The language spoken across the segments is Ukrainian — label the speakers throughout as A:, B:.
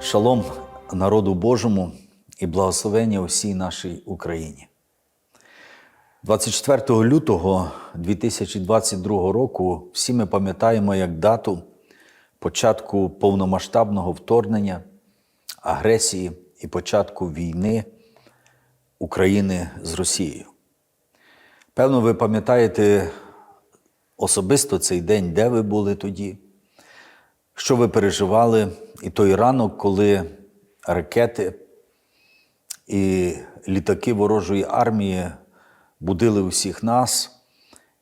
A: Шалом народу Божому і благословення усій нашій Україні. 24 лютого 2022 року всі ми пам'ятаємо як дату початку повномасштабного вторгнення, агресії і початку війни України з Росією. Певно, ви пам'ятаєте особисто цей день, де ви були тоді, що ви переживали, і той ранок, коли ракети і літаки ворожої армії будили усіх нас,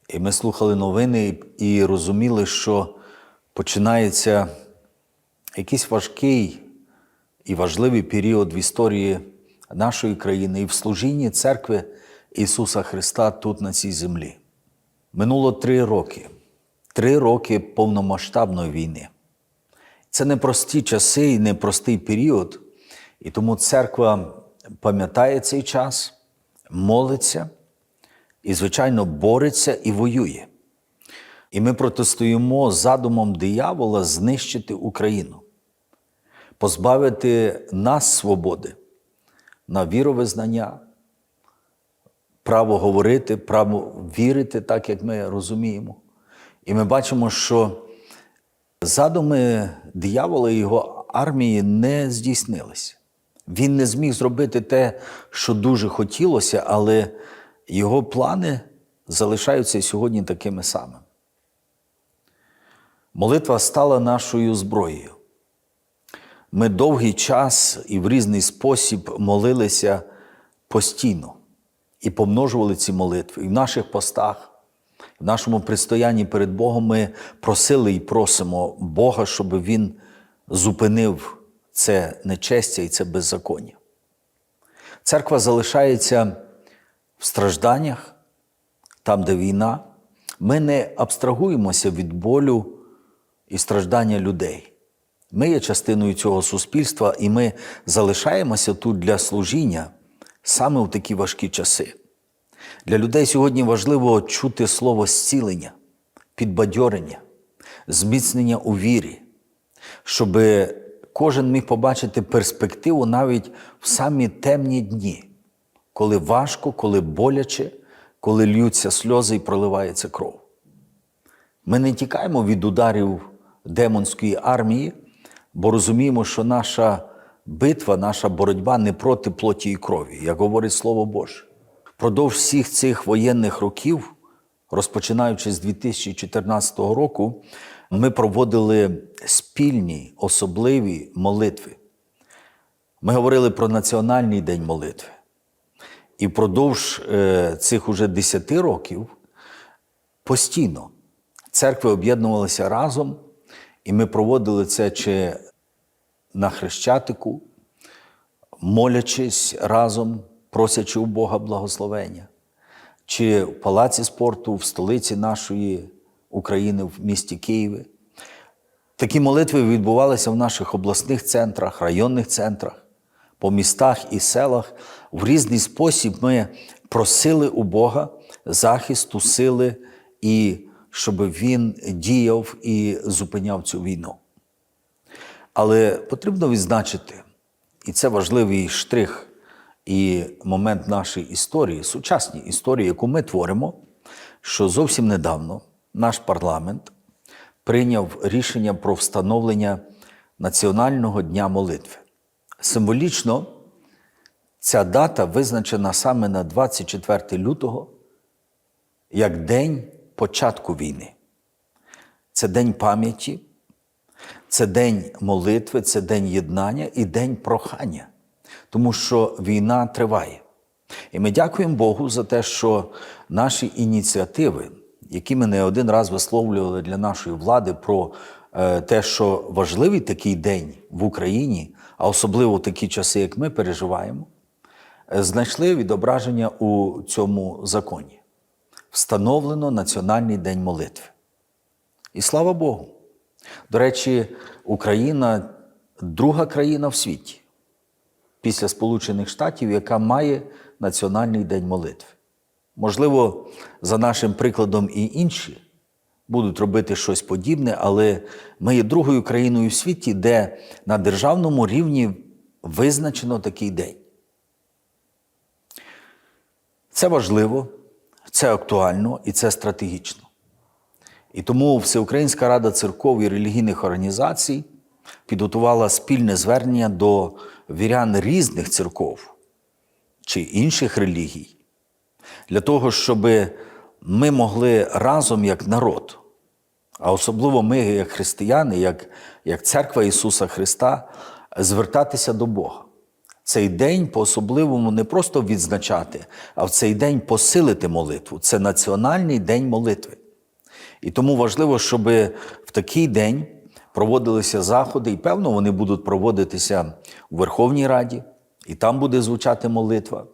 A: і ми слухали новини і розуміли, що починається якийсь важкий і важливий період в історії нашої країни і в служінні церкви Ісуса Христа тут, на цій землі. Минуло три роки, три роки повномасштабної війни. Це непрості часи і непростий період, і тому церква пам'ятає цей час, молиться і, звичайно, бореться і воює. І ми протистоїмо задумом диявола знищити Україну, позбавити нас свободи на віровизнання, право говорити, право вірити, так як ми розуміємо. І ми бачимо, що задуми диявола і його армії не здійснилися. Він не зміг зробити те, що дуже хотілося, але його плани залишаються сьогодні такими самими. Молитва стала нашою зброєю. Ми довгий час і в різний спосіб молилися постійно і помножували ці молитви. І в наших постах, в нашому пристоянні перед Богом ми просили і просимо Бога, щоб Він зупинив це нечестя і це беззаконня. Церква залишається в стражданнях, там, де війна. Ми не абстрагуємося від болю і страждання людей. Ми є частиною цього суспільства, і ми залишаємося тут для служіння саме в такі важкі часи. Для людей сьогодні важливо чути слово зцілення, підбадьорення, зміцнення у вірі, щоб кожен міг побачити перспективу навіть в самі темні дні, коли важко, коли боляче, коли льються сльози і проливається кров. Ми не тікаємо від ударів демонської армії, бо розуміємо, що наша битва, наша боротьба не проти плоті і крові, як говорить Слово Боже. Продовж всіх цих воєнних років, розпочинаючи з 2014 року, ми проводили спільні особливі молитви. Ми говорили про Національний день молитви. І впродовж е, цих уже 10 років постійно церкви об'єднувалися разом, і ми проводили це чи на Хрещатику, молячись разом, просячи у Бога благословення, чи в палаці спорту в столиці нашої України, в місті Києві. Такі молитви відбувалися в наших обласних центрах, районних центрах, по містах і селах. В різний спосіб ми просили у Бога захисту, сили і щоб Він діяв і зупиняв цю війну. Але потрібно відзначити, і це важливий штрих і момент нашої історії, сучасній історії, яку ми творимо, що зовсім недавно наш парламент прийняв рішення про встановлення Національного дня молитви. Символічно ця дата визначена саме на 24 лютого як день початку війни. Це день пам'яті, це день молитви, це день єднання і день прохання, тому що війна триває. І ми дякуємо Богу за те, що наші ініціативи, які ми не один раз висловлювали для нашої влади, про е, те, що важливий такий день в Україні, а особливо такі часи, як ми переживаємо, е, знайшли відображення у цьому законі. Встановлено Національний день молитви. І слава Богу. До речі, Україна друга країна в світі після Сполучених Штатів, яка має Національний день молитви. Можливо, за нашим прикладом і інші будуть робити щось подібне, але ми є другою країною в світі, де на державному рівні визначено такий день. Це важливо, це актуально і це стратегічно. І тому Всеукраїнська рада церков і релігійних організацій підготувала спільне звернення до вірян різних церков чи інших релігій, для того, щоб ми могли разом як народ, а особливо ми, як християни, як, як церква Ісуса Христа, звертатися до Бога. Цей день по-особливому не просто відзначати, а в цей день посилити молитву. Це національний день молитви. І тому важливо, щоб в такий день проводилися заходи, і певно, вони будуть проводитися у Верховній Раді, і там буде звучати молитва,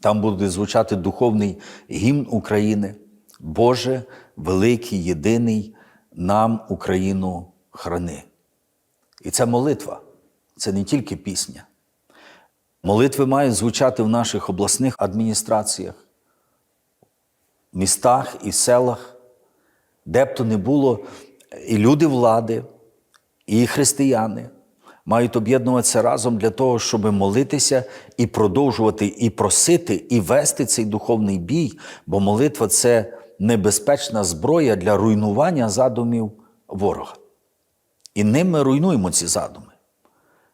A: там буде звучати духовний гімн України. Боже, великий, єдиний, нам Україну храни. І це молитва, це не тільки пісня. Молитви мають звучати в наших обласних адміністраціях, містах і селах, де б то не було, і люди влади, і християни мають об'єднуватися разом для того, щоб молитися і продовжувати, і просити, і вести цей духовний бій, бо молитва це небезпечна зброя для руйнування задумів ворога. І ним ми руйнуємо ці задуми.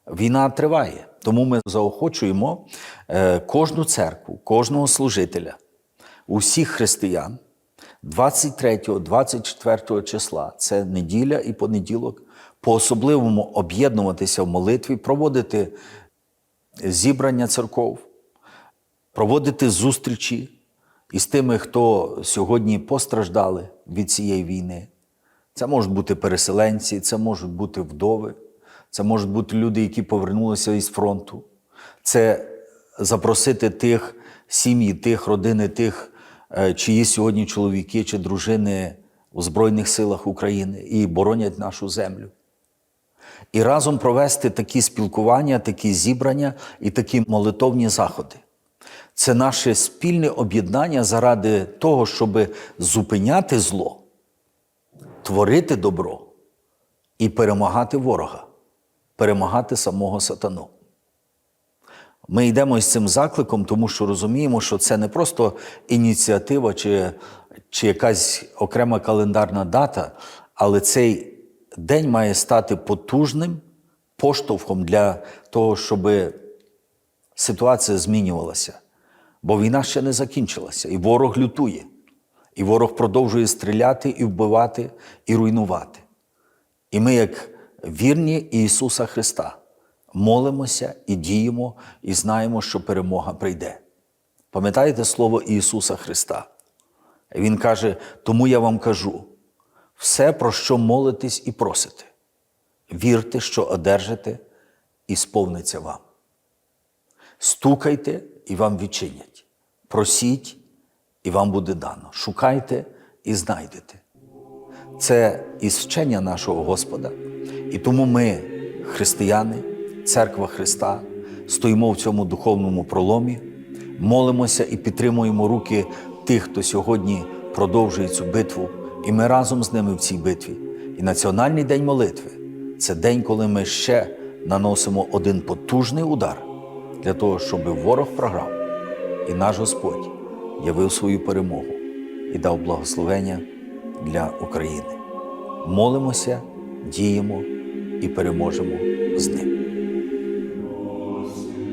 A: Війна триває, тому ми заохочуємо е, кожну церкву, кожного служителя, усіх християн 23-24 числа це неділя і понеділок, по-особливому об'єднуватися в молитві, проводити зібрання церков, проводити зустрічі із тими, хто сьогодні постраждали від цієї війни. Це можуть бути переселенці, це можуть бути вдови, це можуть бути люди, які повернулися із фронту. Це запросити тих сім'ї, тих родини, тих, чиї сьогодні чоловіки чи дружини у Збройних силах України і боронять нашу землю. І разом провести такі спілкування, такі зібрання і такі молитовні заходи. Це наше спільне об'єднання заради того, щоб зупиняти зло, творити добро і перемагати ворога, перемагати самого сатану. Ми йдемо із цим закликом, тому що розуміємо, що це не просто ініціатива чи, чи якась окрема календарна дата, але цей день має стати потужним поштовхом для того, щоб ситуація змінювалася. Бо війна ще не закінчилася, і ворог лютує, і ворог продовжує стріляти, і вбивати, і руйнувати. І ми, як вірні Ісуса Христа, молимося і діємо, і знаємо, що перемога прийде. Пам'ятаєте слово Ісуса Христа? Він каже: тому я вам кажу, все, про що молитесь і просите, вірте, що одержите, і сповниться вам. Стукайте і вам відчинять. Просіть, і вам буде дано. Шукайте і знайдете. Це із вчення нашого Господа. І тому ми, християни, церква Христа, стоїмо в цьому духовному проломі, молимося і підтримуємо руки тих, хто сьогодні продовжує цю битву, і ми разом з ними в цій битві. І Національний день молитви це день, коли ми ще наносимо один потужний удар для того, щоб ворог програв, і наш Господь явив свою перемогу і дав благословення для України. Молимося, діємо і переможемо з ним.